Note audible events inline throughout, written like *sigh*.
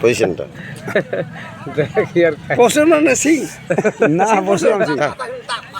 পজিশনটা দেখ ইয়ার পজিশন না সিং। না পজিশন সিং। *laughs*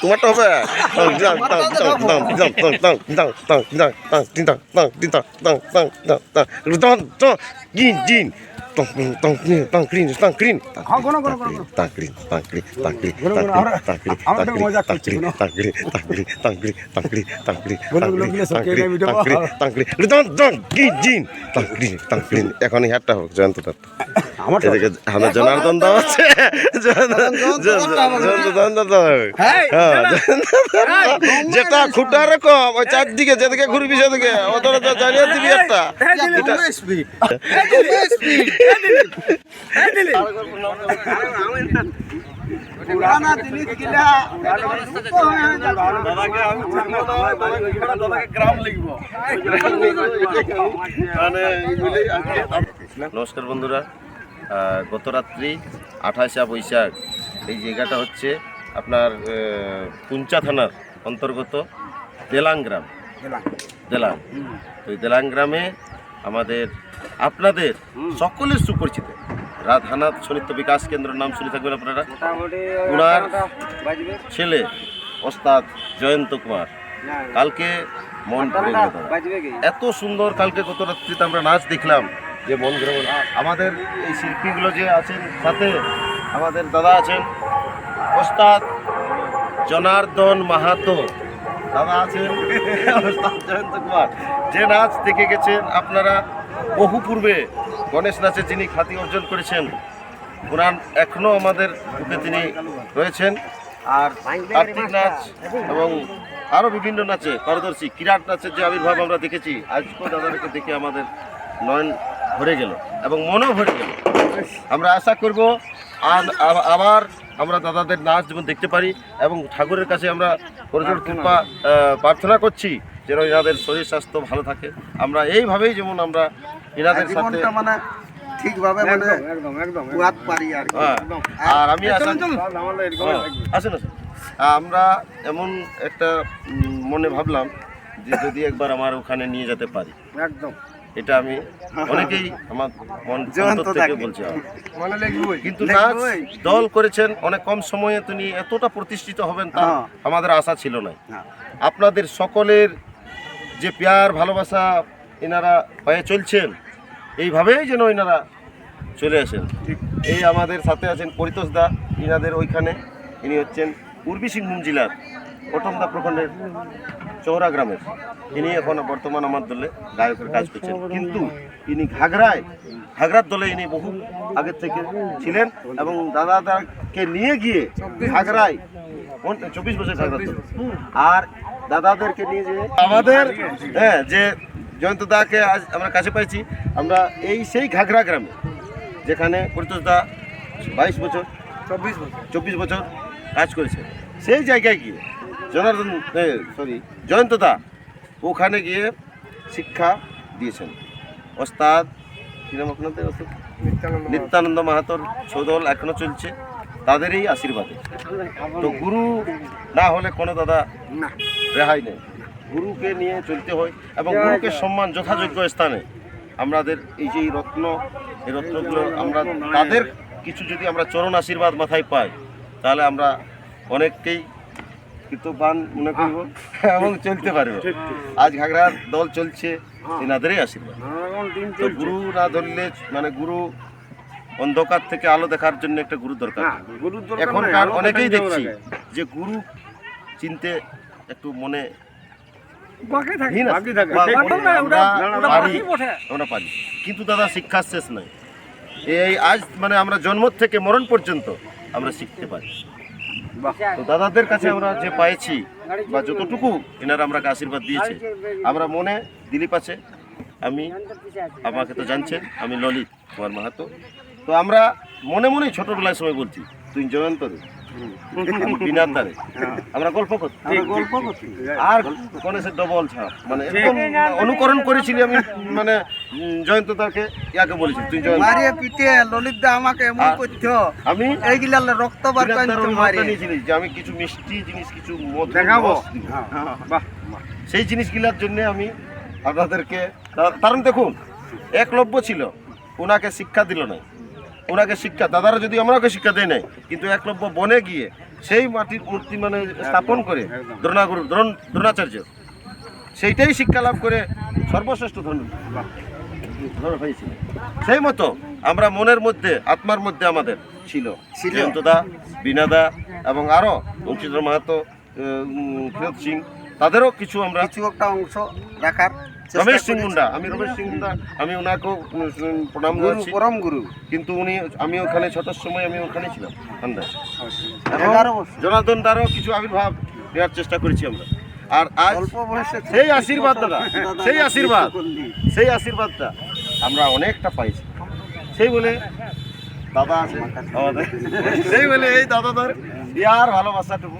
তোমারটা হবে এখনই হাটটা হোক জয়ন্ত দত্ত আমার জনার্দন দাও আছে যেটা খুঁটা রকম ওই চারদিকে যেদিকে ঘুরবি সেদিকে ওদের জানিয়ে দিবি একটা yeah. পুরানা জিনিস গিলা নমস্কার বন্ধুরা গত রাত্রি আঠাশা বৈশাখ এই জায়গাটা হচ্ছে আপনার পুঞ্চা থানার অন্তর্গত দেলাং গ্রাম। দেলাং। তো দেলাং গ্রামে আমাদের আপনাদের সকলের সুপরিচিত। রাধানাথ সনিত্য বিকাশ কেন্দ্রের নাম শুনে থাকবেন আপনারা। ওনার ছেলে ওস্তাদ জয়ন্ত কুমার। কালকে মন। এত সুন্দর কালকে গত রাত্রিতে আমরা নাচ দেখলাম। যে মন গেল। আমাদের এই শিল্পীগুলো যে আছেন সাথে আমাদের দাদা আছেন ওস্তাদ জনার্দন মাহাতো। দাদা আছেন ওস্তাদ জয়ন্ত কুমার। যে নাচ দেখে গেছেন আপনারা বহু পূর্বে গণেশ নাচে যিনি খ্যাতি অর্জন করেছেন ওনার এখনও আমাদের বুকে তিনি রয়েছেন। আর কার্তিক নাচ এবং আরও বিভিন্ন নাচে, পারদর্শী কিরাট নাচের যে আবির্ভাব আমরা দেখেছি, আজকেও দাদাদেরকে দেখে আমাদের নয়ন ভরে গেল এবং মনও ভরে গেল। আমরা আশা করব, আন- আ- আবার আমরা দাদাদের নাচ যেমন দেখতে পারি এবং ঠাকুরের কাছে আমরা কৃপা প্রার্থনা করছি। যেন এনাদের শরীর স্বাস্থ্য ভালো থাকে। আমরা এইভাবেই যেমন আমরা এনাদের সাথে মানে ঠিকভাবে মানে একদম একদম পারি আর হ্যাঁ, আর আমি হ্যাঁ। আসেন আসেন। আমরা এমন একটা মনে ভাবলাম যে যদি একবার আমার ওখানে নিয়ে যেতে পারি। একদম। এটা আমি অনেকেই আমার মন *laughs* থেকে বলছি। *laughs* মনে কিন্তু নাচ দল করেছেন অনেক কম সময়ে তিনি এতটা প্রতিষ্ঠিত হবেন তা হ্যাঁ। আমাদের আশা ছিল না হ্যাঁ। আপনাদের সকলের যে প্যার ভালোবাসা এনারা পায়ে চলছেন এইভাবেই যেন এনারা চলে আসেন। এই আমাদের সাথে আছেন পরিতোষ দা ইনাদের ওইখানে। ইনি হচ্ছেন পূর্বী সিংভূম জেলার অটমদা প্রখণ্ডের চৌরা গ্রামের। ইনি এখন বর্তমান আমার দলে গায়কের কাজ করছেন। কিন্তু ইনি ঘাগড়ায় ঘাগড়ার দলে ইনি বহু আগের থেকে ছিলেন এবং দাদাদাকে নিয়ে গিয়ে ঘাগড়ায় কোন- চব্বিশ বছর ঘাগড়ার দলে। আর দাদাদেরকে নিয়ে যে আমাদের হ্যাঁ যে জয়ন্ত দাকে আজ আমরা কাছে পাইছি আমরা এই সেই ঘাগড়া গ্রামে যেখানে পরিতোষ দা বাইশ বছর চব্বিশ বছর। চব্বিশ বছর কাজ করেছে। সেই জায়গায় গিয়ে জনার্দন সরি জয়ন্ত দা ওখানে গিয়ে শিক্ষা দিয়েছেন। ওস্তাদ কি নাম আপনাদের? নিত্যানন্দ মাহাতোর সৌদল এখনও চলছে তাদেরই আশীর্বাদে। তো গুরু না হলে কোনো দাদা না। রেহাই নেই। গুরুকে নিয়ে চলতে হয় এবং গুরুকে সম্মান যথাযোগ্য স্থানে। আমাদের এই যে রত্ন এই রত্নগুলো আমরা তাদের কিছু যদি আমরা চরণ আশীর্বাদ মাথায় পাই তাহলে আমরা অনেককেই কৃতবান মনে করব এবং চলতে পারব। আজ ঘাগড়ার দল চলছে এনাদেরই আশীর্বাদ। তো গুরু না ধরলে মানে গুরু অন্ধকার থেকে আলো দেখার জন্য একটা গুরু দরকার। না গুরুর দরকার নাই, এখনকার অনেকেই দেখছি যে গুরু চিনতে একটু মনে। আমরা- পারি। কিন্তু দাদা শিক্ষার শেষ নাই। এই আজ মানে আমরা জন্ম থেকে মরণ পর্যন্ত আমরা শিখতে পারি। তো দাদাদের কাছে আমরা যে পাইছি বা যতটুকু এনারা আমরা আশীর্বাদ দিয়েছে আমরা মনে দিলীপ আছে আমি আমাকে তো জানছেন আমি ললিত কুমার মাহাতো। তো আমরা মনে মনেই ছোটবেলায় সময় বলছি তুই জয়ন্ত বিনার দ্বারে আমরা গল্প করছি গল্প করছি আর গণেশের ডবল ছাপ মানে অনুকরণ করেছিলি আমি মানে জয়ন্ত ইয়াকে বলেছি তুই জয়ন্ত মারিয়ে পিটে ললিত দা আমাকে এমন আমি এইগুলা রক্ত বার যে আমি কিছু মিষ্টি জিনিস কিছু দেখাবো। হ্যাঁ, বাহ সেই জিনিসগুলোর জন্য আমি আপনাদেরকে কারণ দেখুন একলব্য ছিল। ওনাকে শিক্ষা দিল না ওনাকে শিক্ষা দাদারা যদি আমরাকে শিক্ষা দেয় নাই কিন্তু একলব্য বনে গিয়ে সেই মাটির মূর্তি মানে স্থাপন করে দ্রোণাগুরু দ্রোণ দ্রোণাচার্য সেইটাই শিক্ষা লাভ করে সর্বশ্রেষ্ঠ ধর্ম হয়েছিল। সেই মতো আমরা মনের মধ্যে আত্মার মধ্যে আমাদের ছিল। জয়ন্তদা বিনাদা এবং আরও বংশীধর মাহাতো সিং তাদেরও কিছু আমরা কিছু একটা অংশ রাখার রমেশ সিং। মুন্ডা আমি রমেশ সিং মুন্ডা আমি ওনাকেও প্রণাম গুরু পরম গুরু। কিন্তু উনি আমি ওখানে ছটার সময় আমি ওখানে ছিলাম বছর। জনার্দন দ্বারাও কিছু আবির্ভাব নেওয়ার চেষ্টা করেছি আমরা। আর আজ সেই আশীর্বাদ দাদা দাদা সেই আশীর্বাদ সেই আশীর্বাদটা আমরা অনেকটা পাইছি। সেই বলে দাদা আছে। আমাদের সেই বলে এই দাদাদের দেওয়ার ভালোবাসাটুকু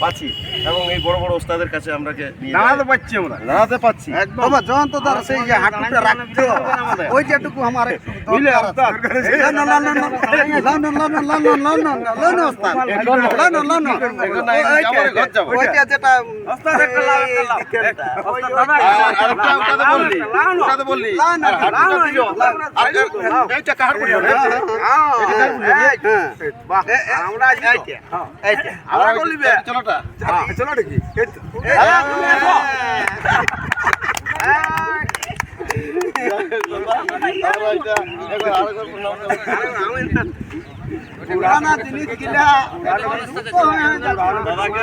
পাচ্ছি এবং এই বড় বড় ওস্তাদের কাছে আমরা দাঁড়াতে পারছি আমরা দাঁড়াতে পারছি একদম যখন তো তার সেই যে হাঁটুটা রাখতে ওই যেটুকু আমার বুঝলে আমরা আমার বলিবে চলোটা চলোটা কি পুরানা জিনিস কিনা দাদাকে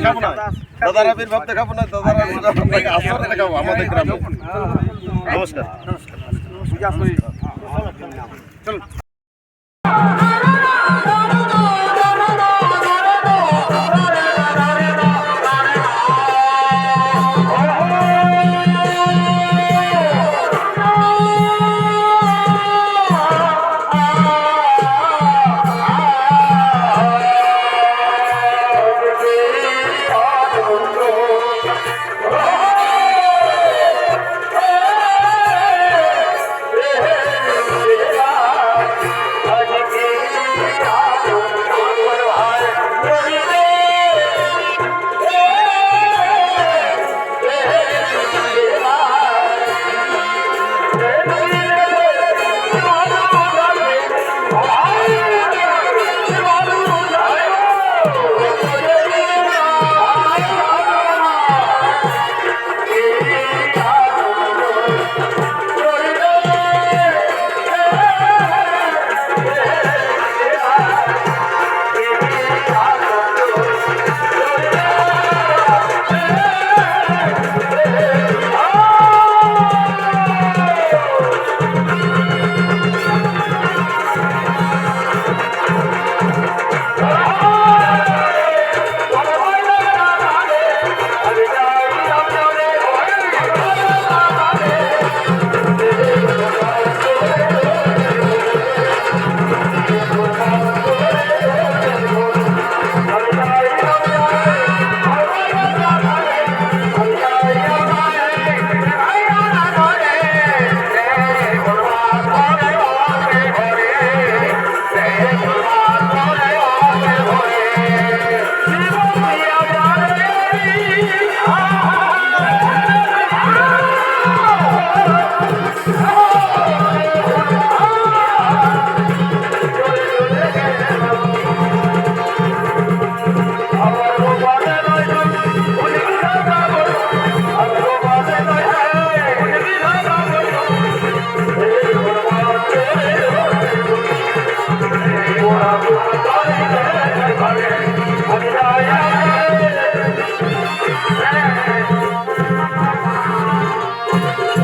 দাদার দাদার আবির ভাব দেখাবো না দাদার আপনাকে আশ্রয় দেখাবো আমাদের গ্রামে। নমস্কার। নমস্কার। চলুন।